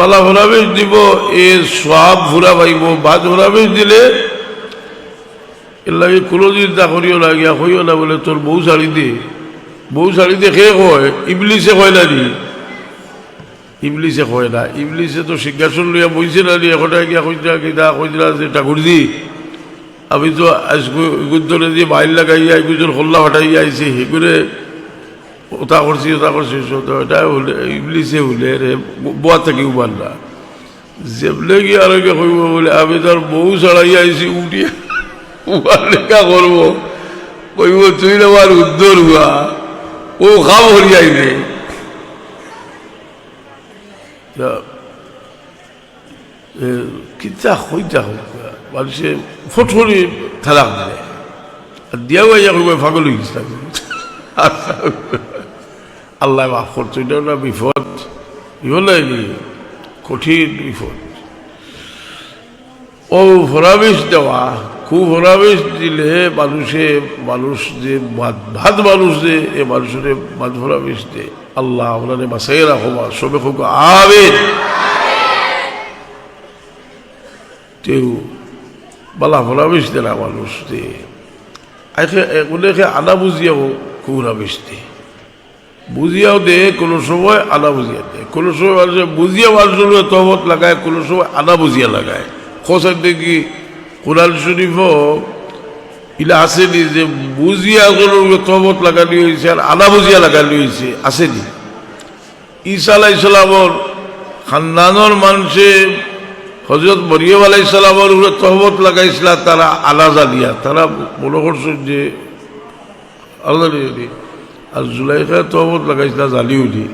বালা ভরাবেশ দিব এ সব ভুরা পাইব বাদ ভরাবেশ দিলে এর লাগে কোনো দিন তা করিও লাগিয়া হইও না বলে তোর বউ শাড়ি দে। বউ শাড়ি দে খেয়ে কয়? ইবলিসে কয় না নি ইবলিসে কয় না, ইবলিসে তো সিংহাসন লইয়া বইছে না নি এখন গিয়া কইতা কিতা কইতা যে ঠাকুরজি আমি তো আজকে এগুলো দিয়ে বাইর লাগাইয়া এগুলো হল্লা ফাটাইয়া আইছি সেগুলো ওটা করছি ওটা করছি এটা হলে ইংলিশে হলে রে, বোয়া থেকে উবার না। যেবলে কি আর কে কইব বলে, আমি তার বউ ছাড়াই আইছি, উঠিয়া উবার লেখা করব। কইব, তুই আমার উদ্দর হুয়া ও খাব হরি আইবে কিতা হইতা হইতা, মানুষে ফটফরি থালাক দিলে। দিয়াও আইয়া কইব ফাগল হয়ে গেছিলাম আল্লাহ মাফ করতো এটা না বিপদ। হয়নি কঠিন বিপদ। ও ভরাবেশ দেওয়া খুব ভরাবেশ দিলে মানুষে মানুষ যে ভাত- মানুষ যে, এ মানুষের ভাত ভরাবেশ দে। আল্লাহ আপনারে বাসাই রাখবা সবে খুব আবে তেও বালা ভরাবেশ দে না মানুষ দে। একে এগুলোকে আনা বুঝিয়াও খুব ভরাবেশ দে। বুঝিয়াও দে, কোনো সময় আনা বুঝিয়া দে। কোনো সময় মানুষে বুঝিয়া মানুষের তহবত লাগায়, কোনো সময় আনা বুঝিয়া লাগায়। খোসার দেখি কোরআন শরীফ ইলা আসেনি যে বুঝিয়া কোনো তহবত লাগানি হয়েছে আর আনা বুঝিয়া লাগানি হয়েছে আসেনি। ঈসা আলাই সালামর খানদানোর মানুষে হজরত মরিয়ম আলাই সালামর উপরে তহবত লাগাইছিল, তারা আনা জানিয়া তারা মনে করছেন যে জানি। আর জুলাইখা তহমত লাগাইছিল জানিও নি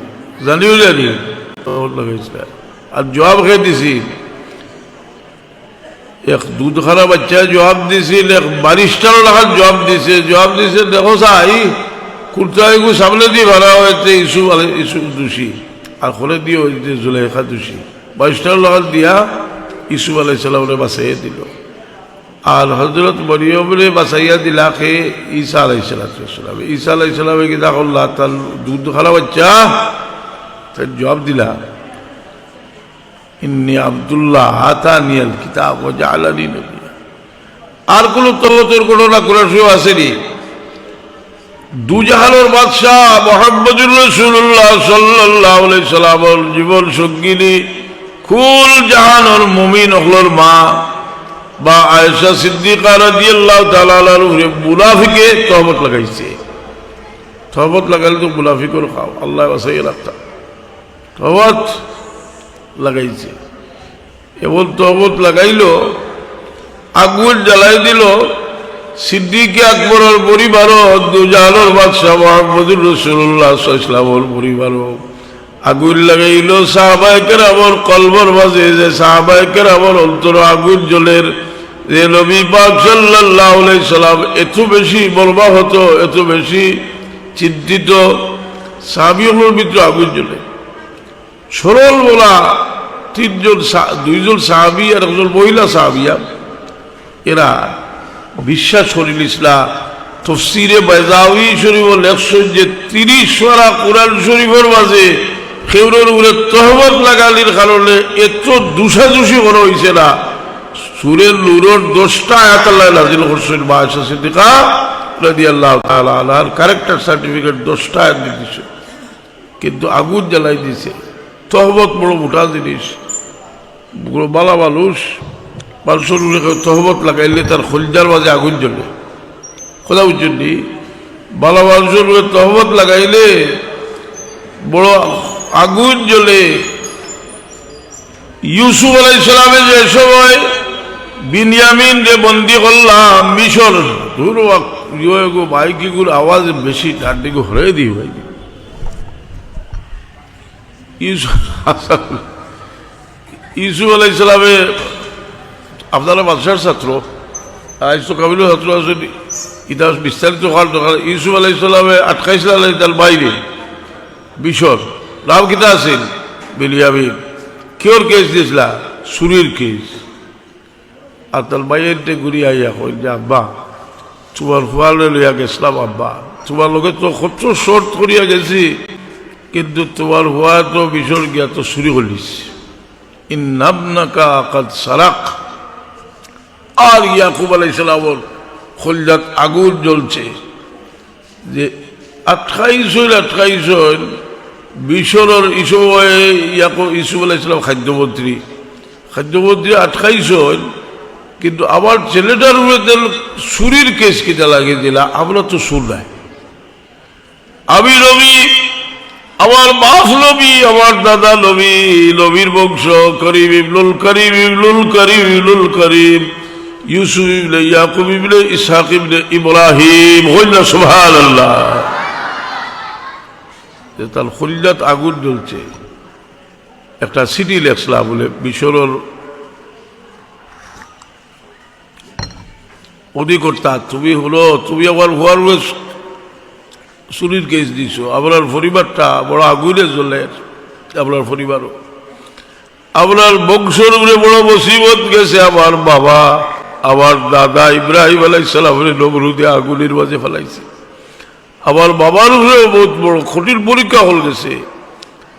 জানিও জানি তহমত লাগাইছিল আর জবাব খেয়ে দিছি এক দুধ খানা বাচ্চা জবাব দিছিল এক বারিস্টারও লাখান জবাব দিছে জবাব দিছে দেখো সাই কুর্তাইগু সামনে দিয়ে ভাড়া হয়েছে ইসু ইসু দোষী আর খোলে দিয়ে হয়েছে জুলাইখা দোষী বারিস্টার লাখান দিয়া ইসু আলাই সালামরে বাঁচাইয়া দিল আর হজরত মরিয়মরে বাসাইয়া দিলাকে ঈসা আলাই সালাম। ঈসা আলাই সালামে কি দেখল্লা তার দুধ খালা বাচ্চা, তার জবাব দিলা, ইন্নি আবদুল্লাহ আতানিয়াল কিতাব ও জালানি নবী আর কোন তলতর ঘটনা সময় আসেনি। দুজাহানোর বাদশাহ মোহাম্মদুর রসুল্লাহ সাল্লাহ সাল্লামর জীবন সঙ্গিনী, কুল জাহানোর মুমিন হলর মা বা আয়েশা সিদ্দিকা রাদিয়াল্লাহু তাআলার উপরে মুনাফিকে তহমত লাগাইছে। তহমত লাগাইলে তো মুনাফিকর খাও, আল্লাহ বাসাই রাখতা। তহমত লাগাইছে। এমন তহমত লাগাইলো, আগুন জ্বালাই দিল, সিদ্দিকে আকবরের পরিবারও, দুজাহানোর বাদশাহ মোহাম্মদুর রসুল্লাহ ইসলামর পরিবারও আগুন লাগাইল। সাহাবাহিকের আমার কলবর মাঝে যে সাহাবাহিকের আমার অন্তর আগুন জলের যে নবী পাক সাল্লাহ সাল্লাম এত বেশি মর্মাহত এত বেশি চিন্তিত। সাহাবিগুলোর ভিতরে আগুন জ্বলে সরল বলা তিনজন দুইজন সাহাবি আর একজন মহিলা সাহাবিয়া এরা বিশ্বাস করিল ইসলাম। তফসিরে বেজাউই শরীফ লেখছেন যে তিরিশ সোয়ারা কোরআন শরীফের মাঝে খেউরের উপরে তহমত লাগালির কারণে এত দুষাদুষি করা হয়েছে না। সুরের লুরোর দোষটা আয়াতাল্লাহ নাজিল করছেন বাদশা সিদ্দিকা রাদি আল্লাহ তালার ক্যারেক্টার সার্টিফিকেট দোষটা দিতেছে কিন্তু আগুন জ্বালাই দিছে তহমত বড় মোটা জিনিস। বালা মানুষ। মানুষের উপরে তহমত লাগাইলে তার খলজার মাঝে আগুন জ্বলে। খোদা বুঝছেননি বালা মানুষের উপরে তহমত লাগাইলে বড় আগুন জ্বলে। ইউসুফ আলাই সালামে যে সময় বিনিয়ামিন রে বন্দি করলাম, মিশর ধুর গো বাইকিগুলো আওয়াজ বেশি দিকে হরে দিই ভাই। ইউসুফ আলাই সালামে আপনারা বাদশার ছাত্র তো কাবিল ছাত্র আছেন ইতিহাস বিস্তারিত হওয়ার দরকার ইউসুফ আলাই সালামে আটকাইছিল আলাই তার বাইরে বিশর নাম কিতা আছেন বিলিয়ামিন কিয়র কেস দিয়েছিল চুরির কেস আর তার বাইয়ের ঘুরি আইয়া কই, যে আব্বা, তোমার ফুয়ালে লইয়া গেছিলাম আব্বা। তোমার লোকে তো কত শর্ট করিয়া গেছি, কিন্তু তোমার হুয়া তো বিশর গিয়া তো চুরি করিস ইন্নাবনাকা কাদ সারাক। আর ইয়াকুব আলাইসালামর খলজাত আগুন জ্বলছে যে আঠাইশ হইল আঠাইশ হইল বিশ্বর ইসু ইয়াকুব ইসুফ আলাইসালাম খাদ্যমন্ত্রী খাদ্যমন্ত্রী আঠাইশ হইল কিন্তু আমার ছেলেটার উপরে সুরির কেস কিটা লাগিয়ে দিলা, আমরা তো সুর নাই। আমি রবি আমার বাপ নবী, আমার দাদা নবী, নবীর বংশ, করিম ইবলুল করিম ইবলুল করিম ইবলুল করিম, ইউসুফ ইবনে ইয়াকুব ইবনে ইসহাক ইবনে ইব্রাহিম, হইলা যে তার খলিজাত আগুন জ্বলছে। একটা সিটি লেখলা বলে, মিশরের অধিকর্তা, তুমি হলো, তুমি আমার হওয়ার চুরির কেস দিছো। আপনার পরিবারটা বড় আগুনে জ্বলে। আপনার পরিবারও। আপনার বংশের উপরে বড় মুসিবত গেছে আমার বাবা। আমার দাদা ইব্রাহিম আলাইসালামের নবরুদে আগুনের মাঝে ফেলাইছে। আমার বাবার উপরেও বহুত বড় কঠিন পরীক্ষা হল গেছে।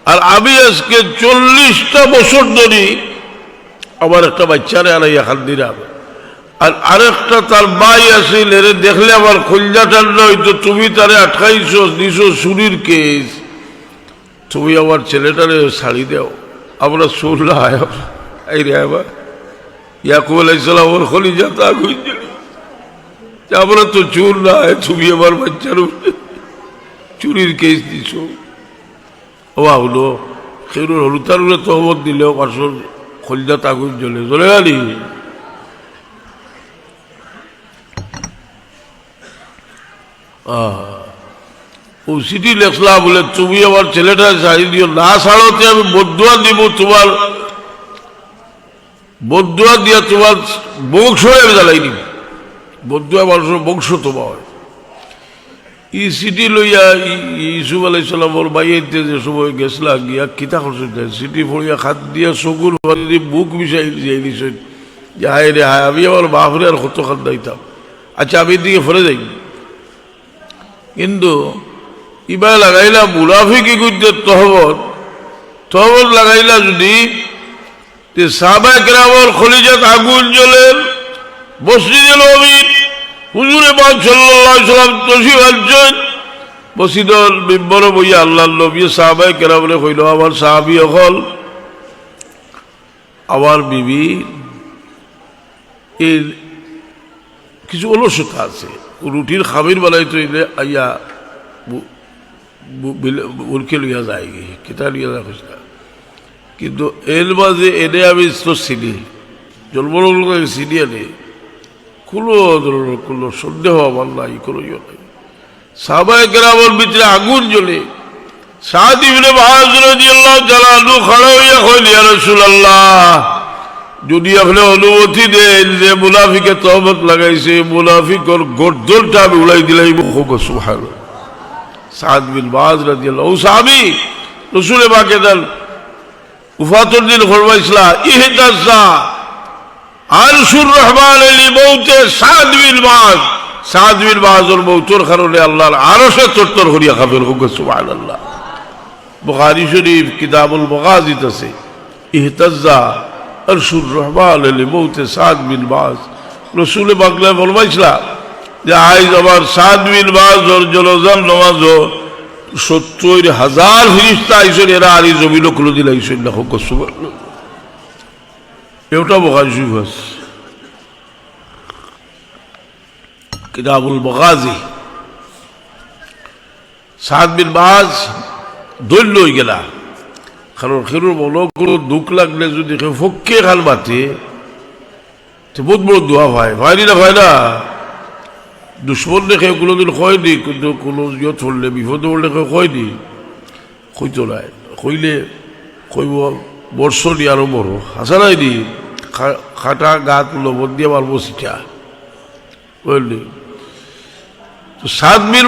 আর আমি আজকে চল্লিশটা বছর ধরে আমার একটা বাচ্চারে আনাইয়া খান দিলাম। আর আরেকটা তার বাই আছিল, এরে দেখলে আমার খঞ্জাটার নয় তো তুমি তারে আটকাইছো, দিছো সুরির কেস। তুমি আমার ছেলেটারে শাড়ি দাও, আমরা সুর না এই রে আবার। ইয়াকুব আলাইসালাম ওর খলিজা তা আমরা তো চুর না তুমি আমার বাচ্চার চুরির কেস দিছো। ও হলো খেরুর হলুতার তহমত দিলেও পাঁচশো খলিজা তাগুন জ্বলে জ্বলে গেলি। ও সিটি লেখলা বলে, তুমি আমার ছেলেটা ছাড়ি দিও। না ছাড়তে আমি বদুয়া দিব তোমার, বদুয়া দিয়া তোমার বংশ আমি জ্বালাই দিব। বদুয়া মানুষের বংশ তোমার ই সিটি লইয়া ইসুফ আলাইসালাম ওর বাইতে যে সময় গেছলা, গিয়া কিতা করছে সিটি ফড়িয়া খাত দিয়া চকুর বাড়ি বুক মিশাই যাই দিছে যে, হায় রে, হায়, আমি আমার বাপরে আর কত খাত দাইতাম আচ্ছা আমি দিকে ফেলে যাই। কিন্তু ইবা লাগাইলা মুনাফি কি করতে তহবত। তহবত লাগাইলা যদি সাহাবায় কেরামর খলিজাত আগুন জ্বলেন, মসজিদে নবীন হুজুরে বাদ সাল্লাল্লাহু সাল্লাম তসিফ আনছেন মসজিদর বিম্বর বইয়া আল্লাহ নবী সাহাবায় কেরামরে কইল, আমার সাহাবি অকল, আমার বিবি কিছু অলসতা আছে। রুটির খামির বানাইতে হইলে আইয়া উর্কে লইয়া যায় গে কেটা লইয়া যায় খুঁজলা কিন্তু এর মাঝে এনে আমি তো চিনি। জন্মলগ্ন চিনি আনি কোনো ধরনের কোনো সন্দেহ আমার নাই, কোনো ইয়ে নাই। সাবাই গ্রামের ভিতরে আগুন জ্বলে। সাহাদিবনে মহাজুল্লাহ জালানু খাড়া হইয়া কইলি রসুল্লাহ যদি আপনি অনুমতি দেন যে মুনাফিকে তহমত লাগাইছে, মুনাফিকর গর্দলটা আমি উড়াই দিলাই। মুখ সুহান সাদ বিন বাজ রাদিয়াল্লাহ ও সাহাবি, রসুলে বাকে দেন উফাতুর দিন ফরমাইছলা, ইহদাসা আরশুর রহমান আলী মৌতে সাদ বিন বাজ। সাদ বিন বাজর মৌতর কারণে আল্লাহর আরশে চত্বর করিয়া খাবেন হুক সুবহানাল্লাহ। বুখারী শরীফ কিতাবুল মাগাজিত আছে ইহতাজ্জা ارشد الرحمن لموت سعد بن باز رسول باقلے فرمائشلا جا آئیز ابار سعد بن باز اور جلوزن نماز ہو ستوئر ہزار فرشتہ ایسو نیرا آری زمینو کلو دیل ایسو اللہ خوک سبر یہ اٹھا بغاز شیف ہے کتاب المغازی سعد بن باز دل لوئی گلا ہے কারণ খেরুর বলো কোনো দুঃখ লাগলে যদি কেউ ফক্কে খাল বাতে তো বহুত বড় দোয়া হয়। হয়নি না হয় না? দুশ্মন দেখে কোনোদিন হয়নি কিন্তু কোনো ইয়ে চললে বিপদ পড়লে কেউ হয়নি হইতো নাই। কইলে কইব বর্ষনি আরও বড় হাসা নাই দি? খাটা গাত লবণ দিয়ে মারবো সিটা বুঝলি তো সাত মির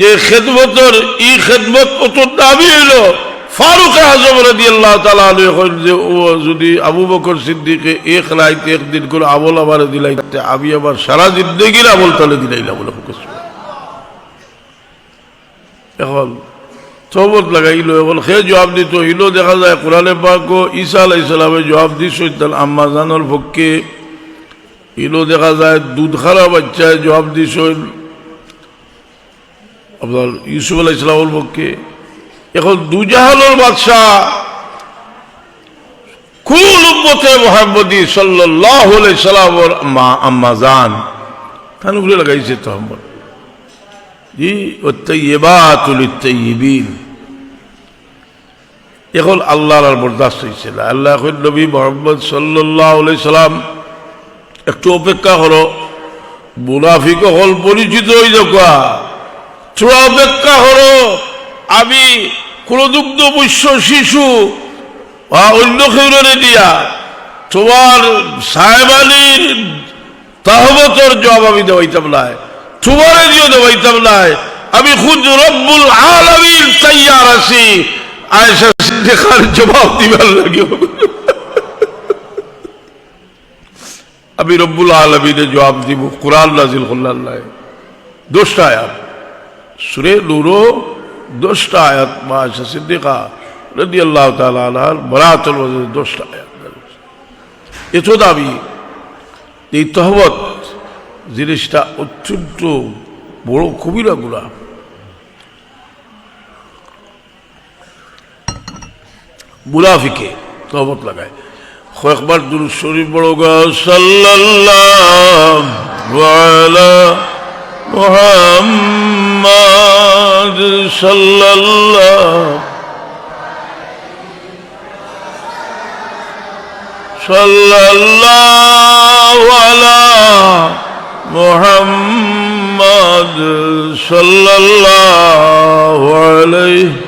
যে খেদমতর ই খেদমত কত দাবি হইল ফারুক আজম রাদি আল্লাহ তালা যে, ও যদি আবু বকর সিদ্দিকে এক রাইত একদিন করে আমল আমার দিলাইতে আমি আবার সারা জিন্দগির আমল তালে দিলাইলাম বলে এখন সবত লাগাইল, এখন সে জবাব দিত হইল, দেখা যায় কোরআনে পাক ঈসা আলাই সালামে জবাব দিছিল আম্মা জানোর পক্ষে ইলো দেখা যায় দুধ খারা বাচ্চায় জবাব দিছিল আপনার ইউসুফ আলাই ইসলামের পক্ষে। এখন দুজাহানোর বাদশাহ কুল মোহাম্মদী সাল্লাহ সাল্লামর মা আম্মা জান। তার লাগাইছে তো এখন আল্লাহর আর বরদাস্ত হয়েছিল আল্লাহ এখন নবী মোহাম্মদ সাল্লাম একটু অপেক্ষা করো। মুনাফিক হল পরিচিত হয়ে যাওয়া অপেক্ষা করো আমি কোন দুগ্ধ পুষ্য শিশু বা অন্য খেউরে দিয়া তোমার সাহেবানির তাহবতর জবাব আমি দেওয়াইতাম নাই, তোমারে দিও দেওয়াইতাম নাই। আমি খুদ রব্বুল আলমীর তৈয়ার আছি। আয়সা সিদ্দিকার জবাব দিবার লাগে। আমি রব্বুল আলমিনে জবাব দিব, কোরআন নাজিল করলাম দোষটা আয়াত সুরে নুরো দোষটা আয়াত মা আয়সা সিদ্দিকা রদি আল্লাহ তালার বরাতল দোষটা আয়াত এত দাবি, এই তহবত জিনিসটা অত্যন্ত বড় কবিরা গুলা মুনাফিকে তহবত লাগায়। কয়েকবার দুর শরীফ বড় সাল্লাল্লাহ মোহাম্মদ সাল্লাল্লাহ। সাল্লাল্লাহু আলা মুহাম্মদ আলাইহি